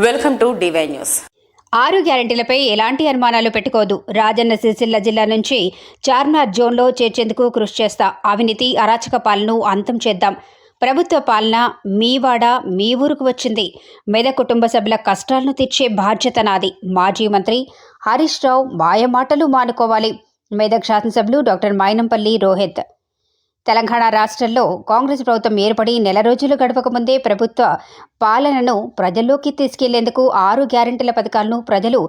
Welcome to DY news. ఆరు గ్యారంటీలపై ఎలాంటి అనుమానాలు పెట్టుకోదు. రాజన్న సిరిసిల్ల జిల్లా నుంచి చార్మినార్ జోన్లో చేర్చేందుకు కృషి చేస్తా. అవినీతి అరాచక పాలన అంతం చేద్దాం. ప్రభుత్వ పాలన మీ వాడ మీ ఊరుకు వచ్చింది. మెద కుటుంబ సభ్యుల కష్టాలను తీర్చే బాధ్యత నాది. మాజీ మంత్రి హరీష్ రావు మాయమాటలు మానుకోవాలి. మెదక్ శాసనసభ్యులు డాక్టర్ మైనంపల్లి రోహిత్. తెలంగాణ రాష్ట్రంలో కాంగ్రెస్ ప్రభుత్వం ఏర్పడి నెల రోజులు గడపక ముందే ప్రభుత్వ పాలనను ప్రజల్లోకి తీసుకెళ్ళేందుకు ఆరు గ్యారెంటీల పథకాలను ప్రజలు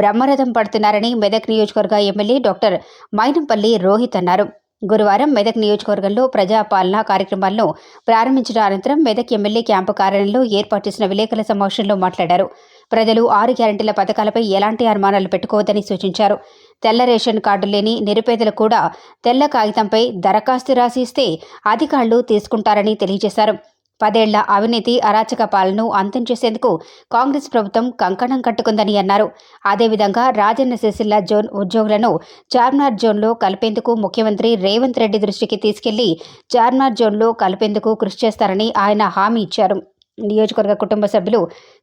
బ్రహ్మరథం పడుతున్నారని మెదక్ నియోజకవర్గ ఎమ్మెల్యే డాక్టర్ మైనంపల్లి రోహిత్ అన్నారు. గురువారం మెదక్ నియోజకవర్గంలో ప్రజాపాలన కార్యక్రమాలను ప్రారంభించిన అనంతరం మెదక్ ఎమ్మెల్యే క్యాంపు కార్యాలయంలో ఏర్పాటు చేసిన విలేకరుల సమావేశంలో మాట్లాడారు. ప్రజలు ఆరు గ్యారెంటీల పథకాలపై ఎలాంటి అనుమానాలు పెట్టుకోవద్దని సూచించారు. తెల్ల రేషన్ కార్డు లేని నిరుపేదలు కూడా తెల్ల కాగితంపై దరఖాస్తు రాసి ఇస్తే అధికారులు తీసుకుంటారని తెలియజేశారు. పదేళ్ళ అవినీతి అరాచక పాలనను అంతం చేసేందుకు కాంగ్రెస్ ప్రభుత్వం కంకణం కట్టుకుందని అన్నారు. అదేవిధంగా రాజన్న సిరిసిల్ల జోన్ ఉద్యోగులను చార్మినార్ జోన్లో కలిపేందుకు ముఖ్యమంత్రి రేవంత్ రెడ్డి దృష్టికి తీసుకెళ్ళి చార్మినార్ జోన్లో కలిపేందుకు కృషి చేస్తారని ఆయన హామీ ఇచ్చారు. నియోజకవర్గ కుటుంబ సభ్యులు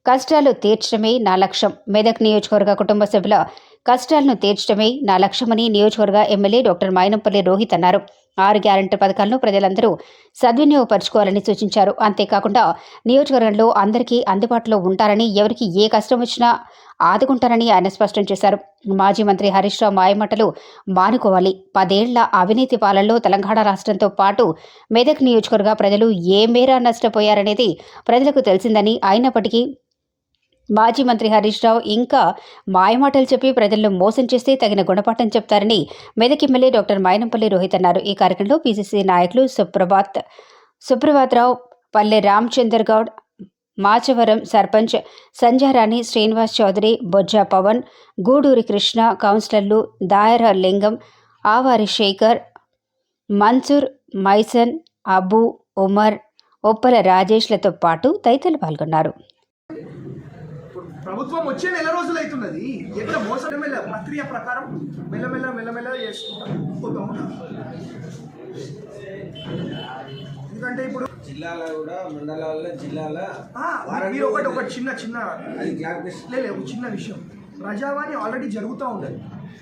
కష్టాలు తీర్చడమే నా లక్ష్యం. మెదక్ నియోజకవర్గ కుటుంబ సభ్యుల కష్టాలను తీర్చడమే నా లక్ష్యమని నియోజకవర్గ ఎమ్మెల్యే డాక్టర్ మైనంపల్లి రోహిత్ అన్నారు. ఆరు గ్యారెంటీ పథకాలను ప్రజలందరూ సద్వినియోగపరచుకోవాలని సూచించారు. అంతేకాకుండా నియోజకవర్గంలో అందరికీ అందుబాటులో ఉంటారని ఎవరికి ఏ కష్టం వచ్చినా ఆదుకుంటారని ఆయన స్పష్టం చేశారు. మాజీ మంత్రి హరీష్ రావు మాయమాటలు మానుకోవాలి. పదేళ్ళ అవినీతి పాలనలో తెలంగాణ రాష్ట్రంతో పాటు మెదక్ నియోజకవర్గ ప్రజలు ఏ మేర నష్టపోయారనేది ప్రజలకు తెలిసిందని అయినప్పటికీ మాజీ మంత్రి హరీష్ రావు ఇంకా మాయమాటలు చెప్పి ప్రజలను మోసం చేస్తే తగిన గుణపాఠం చెప్తారని మెదక్ ఎమ్మెల్యే డాక్టర్ మాయనంపల్లి రోహిత్ అన్నారు. ఈ కార్యక్రమంలో పీసీసీ నాయకులు సుప్రభాత్ సుప్రభాత్రావు పల్లె రామచందర్ గౌడ్ మాచవరం సర్పంచ్ సంజారాణి శ్రీనివాస్ చౌదరి బొజ్జా పవన్ గూడూరి కృష్ణ కౌన్సిలర్లు దాయర లింగం ఆవారి శేఖర్ మన్సూర్ మైసన్ అబు ఉమర్ ఉప్పల రాజేష్లతో పాటు తదితరులు పాల్గొన్నారు. ప్రభుత్వం వచ్చే నెల రోజులు అవుతున్నది. ఎట్లా మోసం? మెల్ల ప్రక్రియ ప్రకారం మెల్లమెల్ల మెల్లమెల్ల చేసుకుంటాం పోతాం. ఎందుకంటే ఇప్పుడు జిల్లాల కూడా మండలాల్లో జిల్లాల మీరు ఒకటి ఒకటి చిన్న చిన్న లేదు ఒక చిన్న విషయం. ప్రజావాణి ఆల్రెడీ జరుగుతూ ఉన్నది.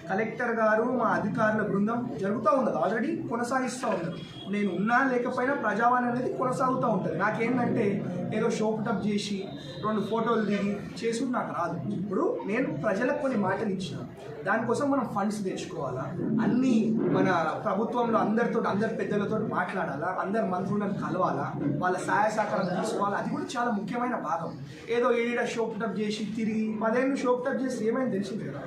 కలెక్టర్ గారు మా అధికారుల బృందం జరుగుతూ ఉన్నది. ఆల్రెడీ కొనసాగిస్తూ ఉన్నారు నేను ఉన్నా లేకపోయినా ప్రజావాణి అనేది కొనసాగుతూ ఉంటుంది. నాకేంటంటే ఏదో షోపుటప్ చేసి రెండు ఫోటోలు దిగి చేసుకుంటే నాకు రాదు. ఇప్పుడు నేను ప్రజలకు కొన్ని మాటలు ఇచ్చిన. దానికోసం మనం ఫండ్స్ తెచ్చుకోవాలా? అన్నీ మన ప్రభుత్వంలో అందరితో అందరి పెద్దలతో మాట్లాడాలా? అందరి మంత్రులను కలవాలా? వాళ్ళ సహాయ సహకారం తీసుకోవాలా? అది కూడా చాలా ముఖ్యమైన భాగం. ఏదో ఏడ షోపుటప్ చేసి తిరిగి పదేళ్ళు షోపుటప్ చేసి ఏమైనా తెలిసింది కదా?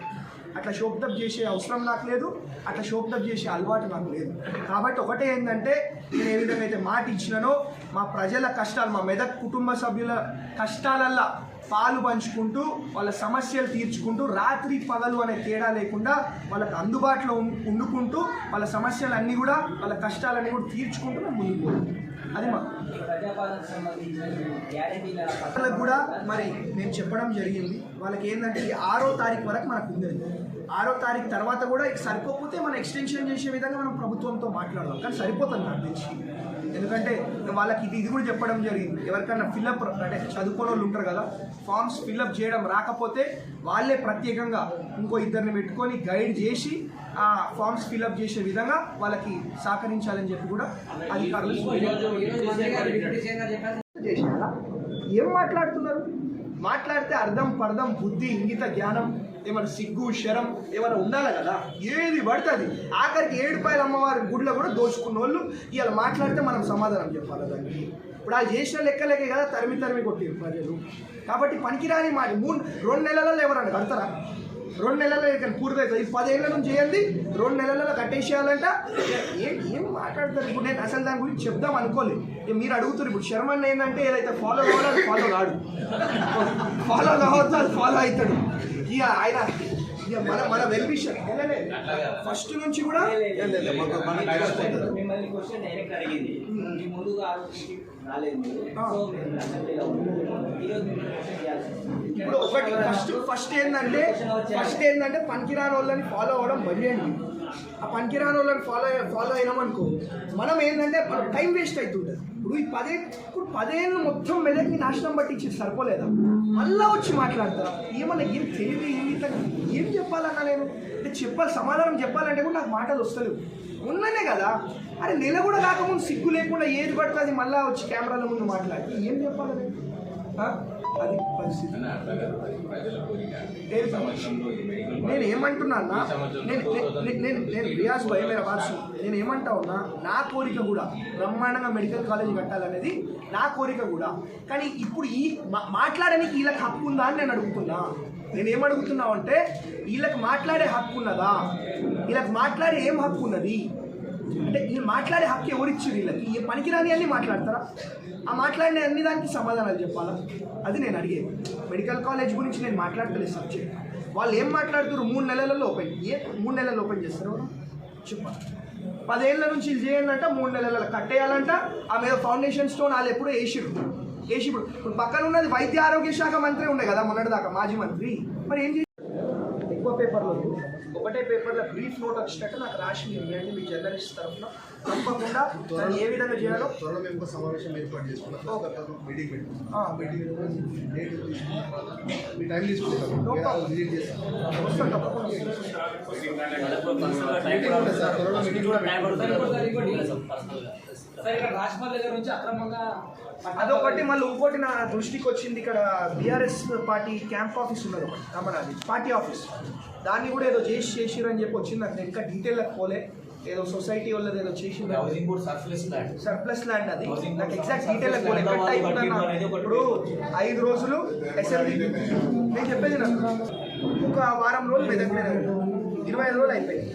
అట్లా షోప్టప్ చేసే అవసరం నాకు లేదు అట్లా షోప్టప్ చేసే అలవాటు నాకు లేదు. కాబట్టి ఒకటే ఏంటంటే నేను ఏ విధంగా అయితే మాట ఇచ్చినానో మా ప్రజల కష్టాలు మా మెదక్ కుటుంబ సభ్యుల కష్టాలల్లా పాలు పంచుకుంటూ వాళ్ళ సమస్యలు తీర్చుకుంటూ రాత్రి పగలు అనే తేడా లేకుండా వాళ్ళకి అందుబాటులో ఉండుకుంటూ వాళ్ళ సమస్యలన్నీ కూడా వాళ్ళ కష్టాలన్నీ కూడా తీర్చుకుంటూ మేము ముందుకు పోతాం అది వాళ్ళకి కూడా మరి నేను చెప్పడం జరిగింది. వాళ్ళకి ఏంటంటే ఈ ఆరో తారీఖు వరకు మనకు ఉంది ఆరో తారీఖు తర్వాత కూడా ఇక సరిపోకపోతే మనం ఎక్స్టెన్షన్ చేసే విధంగా మనం ప్రభుత్వంతో మాట్లాడదాం. కానీ సరిపోతుంది నాకు తెలిసి. ఎందుకంటే వాళ్ళకి ఇది ఇది కూడా చెప్పడం జరిగింది. ఎవరికైనా ఫిల్అప్ అంటే చదువుకోని వాళ్ళు ఉంటారు కదా ఫామ్స్ ఫిల్అప్ చేయడం రాకపోతే వాళ్ళే ప్రత్యేకంగా ఇంకో ఇద్దరిని పెట్టుకొని గైడ్ చేసి ఆ ఫామ్స్ ఫిల్అప్ చేసే విధంగా వాళ్ళకి సహకరించాలని చెప్పి కూడా అధికారులు ఏం మాట్లాడుతున్నారు? మాట్లాడితే అర్థం పర్థం బుద్ధి ఇంగిత జ్ఞానం ఏమైనా సిగ్గు శరం ఏమైనా ఉండాలి కదా? ఏది పడుతుంది ఆఖరికి ఏడుపాయల అమ్మవారి గుడిలో కూడా దోచుకున్న వాళ్ళు ఇవాళ మాట్లాడితే మనం సమాధానం చెప్పాలి దానికి? ఇప్పుడు వాళ్ళు చేసిన లెక్కలేకే కదా తరిమి తరిమి కొట్టారు ప్రజలు. కాబట్టి పనికిరాని మాట మూడు రెండు నెలలలో ఎవరన్నా కడతారా? రెండు నెలల్లో పూర్తయితే పూర్తవుతుంది. ఈ పదేళ్ళ నుంచి చేయండి రెండు నెలలలో కట్టేసేయాలంట. ఏం ఏం మాట్లాడతారు ఇప్పుడు నేను అసలు దాని గురించి చెప్దాం అనుకోలేదు. ఇక మీరు అడుగుతారు ఇప్పుడు శర్మన్ ఏంటంటే ఏదైతే ఫాలో కావాలో ఫాలో కాడు. ఫాలో కావద్దు అది ఫాలో అవుతాడు. ఇక ఆయన ఇక మన మన వెల్ విషయం ఫస్ట్ నుంచి కూడా మిమ్మల్ని క్వశ్చన్ డైరెక్ట్ అడిగింది. మీ ముందుగా ఆలోచించి రాలేదు. ఇప్పుడు ఒకటి ఫస్ట్ ఫస్ట్ ఏంటంటే ఫస్ట్ ఏంటంటే పనికిరాని వాళ్ళని ఫాలో అవ్వడం చేయండి. ఆ పనికిరాని వాళ్ళని ఫాలో ఫాలో అయినామనుకో మనం ఏంటంటే మనం టైం వేస్ట్ అవుతుంటుంది. ఇప్పుడు ఈ పదే ఇప్పుడు పదేళ్ళు మొత్తం మెదక్ని నాశనం పట్టించి సరిపోలేదా? మళ్ళా వచ్చి మాట్లాడతారా? ఏమన్నా ఏం తెలియదు ఏం ఏం చెప్పాలన్నా నేను? అంటే చెప్పాలి సమాధానం చెప్పాలంటే కూడా నాకు మాటలు వస్తలేవు. ఉన్ననే కదా. అరే నెల కూడా కాకముందు సిగ్గు లేకుండా ఏది పడుతుంది మళ్ళీ వచ్చి కెమెరాల ముందు మాట్లాడి. ఏం చెప్పాలి? నేను? అది పరిస్థితి? నేను ఏమంటున్నా? నేను నేను- నేను రియాజ్ భయ మేర వారసు నేను ఏమంటా ఉన్నా నా కోరిక కూడా బ్రహ్మాండంగా మెడికల్ కాలేజ్ కట్టాలనేది నా కోరిక కూడా. కానీ ఇప్పుడు ఈ మాట్లాడడానికి వీళ్ళకి హక్కు ఉందా అని నేను అడుగుతున్నా. నేను ఏం అడుగుతున్నా అంటే వీళ్ళకి మాట్లాడే హక్కు ఉన్నదా? వీళ్ళకి మాట్లాడే ఏం హక్కు ఉన్నది? అంటే ఈ మాట్లాడే హక్కు ఎవరిచ్చారు వీళ్ళకి? ఈ పనికిరాని అన్నీ మాట్లాడతారా? ఆ మాట్లాడిన అన్ని దానికి సమాధానాలు చెప్పాలా? అది నేను అడిగేది. మెడికల్ కాలేజ్ గురించి నేను మాట్లాడతలేదు సబ్జెక్ట్. వాళ్ళు ఏం మాట్లాడుతారు మూడు నెలలలో ఓపెన్ ఏ మూడు నెలల్లో ఓపెన్ చేస్తారు చెప్పాలి పదేళ్ళ నుంచి ఇది చేయాలంట మూడు నెలలలో కట్టేయాలంట. ఆ మీద ఫౌండేషన్ స్టోన్ వాళ్ళు ఎప్పుడో వేసిరు వేసి ఇప్పుడు ఇప్పుడు పక్కన ఉన్నది వైద్య ఆరోగ్య శాఖ మంత్రి ఉండే కదా మొన్నటిదాకా మాజీ మంత్రి. మరి ఏం ఎక్కువ పేపర్లో ఒకటే పేపర్లో బ్రీఫ్ నోట్ వచ్చినట్టు నాకు రాసి మీరు ఇవ్వండి మీ జర్నలిస్ట్ తరఫున. తప్పకుండా దాన్ని ఏ విధంగా చేయాలో త్వరలో మేము సమావేశం ఏర్పాటు చేసుకున్నాం. మీటింగ్ మీటింగ్ మీ టైం తీసుకుంటాం. విజిట్ చేస్తాం. తప్పకుండా అదొకటి మళ్ళీ ఇంకోటి నా దృష్టికి వచ్చింది. ఇక్కడ బీఆర్ఎస్ పార్టీ క్యాంప్ ఆఫీస్ ఉన్నది ఒకటి పార్టీ ఆఫీస్. దాన్ని కూడా ఏదో చేసి చేసిరు అని చెప్పి వచ్చింది. నాకు ఇంకా డీటెయిల్గా పోలే. ఏదో సొసైటీ వాళ్ళది ఏదో చేసి సర్ప్లస్ ల్యాండ్ అది. నాకు ఎగ్జాక్ట్ డీటెయిల్ ఇప్పుడు ఐదు రోజులు అసెంబ్లీ నేను చెప్పేది నాకు ఒక వారం రోజులు మెదక్ ఇరవై ఐదు రోజులు అయిపోయింది.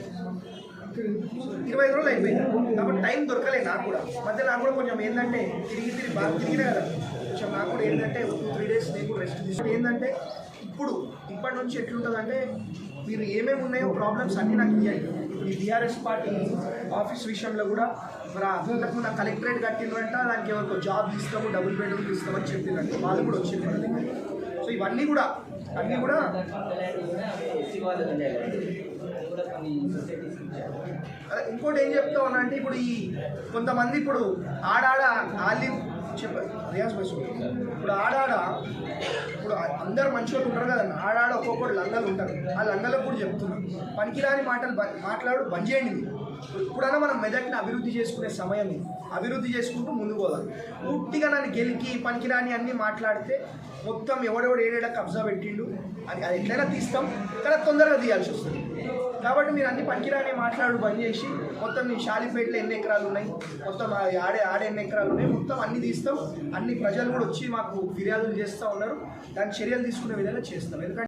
ఇరవై రోజులు అయిపోయింది. కాబట్టి టైం దొరకలేదు నాకు కూడా. మధ్య నాకు కూడా కొంచెం ఏంటంటే తిరిగి తిరిగి బాగా తిరిగినా కదా. కొంచెం నాకు కూడా ఏంటంటే టూ త్రీ డేస్ నేను కూడా రెస్ట్ తీసుకుంటే ఏంటంటే ఇప్పుడు ఇప్పటి నుంచి ఎట్లుంటుందంటే మీరు ఏమేమి ఉన్నాయో ప్రాబ్లమ్స్ అన్నీ నాకు ఇవ్వండి ఇప్పుడు ఈ బీఆర్ఎస్ పార్టీ ఆఫీస్ విషయంలో కూడా మరి అంతకు నా కలెక్టరేట్ కట్టిందంట దానికి ఎవరికో జాబ్ ఇస్తాము డబుల్ బెడ్రూమ్ ఇస్తామని చెప్పిందంట వాళ్ళు కూడా వచ్చింది మన సో ఇవన్నీ కూడా అన్నీ కూడా ఇంకోటి ఏం చెప్తా ఉన్నా అంటే ఇప్పుడు ఈ కొంతమంది ఇప్పుడు ఆడాడ ఆలివ్ చెప్ప రియాజ్ బస్ ఇప్పుడు ఆడాడ ఇప్పుడు అందరు మంచి వాళ్ళు ఉంటారు కదండి ఆడాడ ఒక్కొక్కటి లంగలు ఉంటారు. ఆ లంగలకు కూడా చెప్తున్నాం. పనికిరాని మాటలు బ- మాట్లాడు బంద్ చేయండి మీరు. ఇప్పుడైనా మనం మెదక్ని అభివృద్ధి చేసుకునే సమయం అభివృద్ధి చేసుకుంటూ ముందుకు పోదాం. పూర్తిగా నన్ను గెలికి పనికిరాని అన్నీ మాట్లాడితే మొత్తం ఎవడెవడు ఏడేడ కబ్జా పెట్టిండు అది అది ఎట్లయినా తీస్తాం కానీ తొందరగా తీయాల్సి వస్తుంది. కాబట్టి మీరు అన్ని పనికిరాని మాట్లాడు బంద్ చేసి మొత్తం మీ షాలిపేటలో ఎన్ని ఎకరాలు ఉన్నాయి మొత్తం ఆడే ఆడే ఎన్ని ఎకరాలు ఉన్నాయి మొత్తం అన్ని తీస్తాం. అన్ని ప్రజలు కూడా వచ్చి మాకు ఫిర్యాదులు చేస్తూ ఉన్నారు. దాని చర్యలు తీసుకునే విధంగా చేస్తాం. ఎందుకంటే